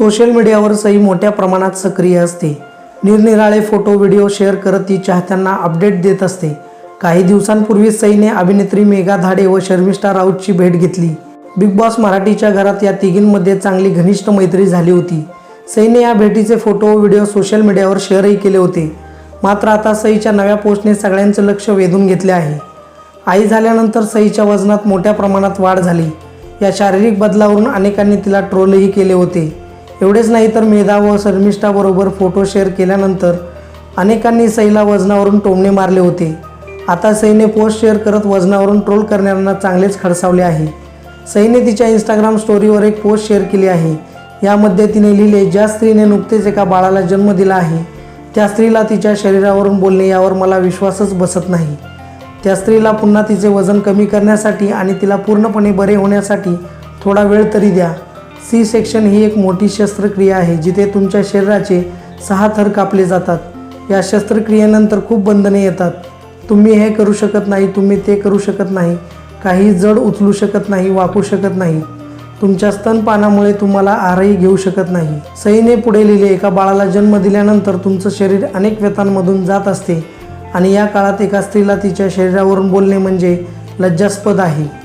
Social मीडियावर सई मोठ्या प्रमाणात सक्रिय असते. निरनिराळे फोटो व्हिडिओ शेअर करत ती चाहत्यांना अपडेट देत असते. काही दिवसांपूर्वी सईने अभिनेत्री मेघा धाडे व शर्मिष्ठा राऊतची भेट घेतली. बिग बॉस मराठीच्या घरात या तिघींमध्ये चांगली घनिष्ठ मैत्री झाली होती. सईने या भेटीचे फोटो व व्हिडिओ सोशल मीडियावर शेअरही केले होते. मात्र आता सईच्या नव्या पोस्टने सगळ्यांचं लक्ष वेधून घेतले आहे. आई झाल्यानंतर सईच्या वजनात मोठ्या प्रमाणात वाढ झाली. या शारीरिक बदलावरून अनेकांनी तिला ट्रोलही केले होते. एवढेच नाही तर मेधा व शर्मिष्ठाबरोबर फोटो शेअर केल्यानंतर अनेकांनी सईला वजनावरून टोमणे मारले होते. आता सईने पोस्ट शेअर करत वजनावरून ट्रोल करणाऱ्यांना चांगलेच खडसावले आहे. सईने तिच्या इंस्टाग्राम स्टोरीवर एक पोस्ट शेअर केली आहे. यामध्ये तिने लिहिले ज्या स्त्रीने नुकतेच एका बाळाला जन्म दिला आहे त्या स्त्रीला तिच्या शरीरावरून बोलणे यावर मला विश्वासच बसत नाही. त्या स्त्रीला पुन्हा तिचे वजन कमी करण्यासाठी आणि तिला पूर्णपणे बरे होण्यासाठी थोडा वेळ तरी द्या. सी सेक्शन ही एक मोठी शस्त्रक्रिया आहे जिथे तुमच्या शरीराचे सहा थर कापले जातात. या शस्त्रक्रियेनंतर खूप बंधने येतात. तुम्ही हे करू शकत नाही तुम्ही ते करू शकत नाही. काही जड उचलू शकत नाही वाकू शकत नाही. तुमच्या स्तनपानामुळे तुम्हाला आहारही घेऊ शकत नाही. सईने पुढे लिहिले एका बाळाला जन्म दिल्यानंतर तुमचं शरीर अनेक व्यथांमधून जात असते आणि या काळात एका स्त्रीला तिच्या शरीरावरून बोलणे म्हणजे लज्जास्पद आहे.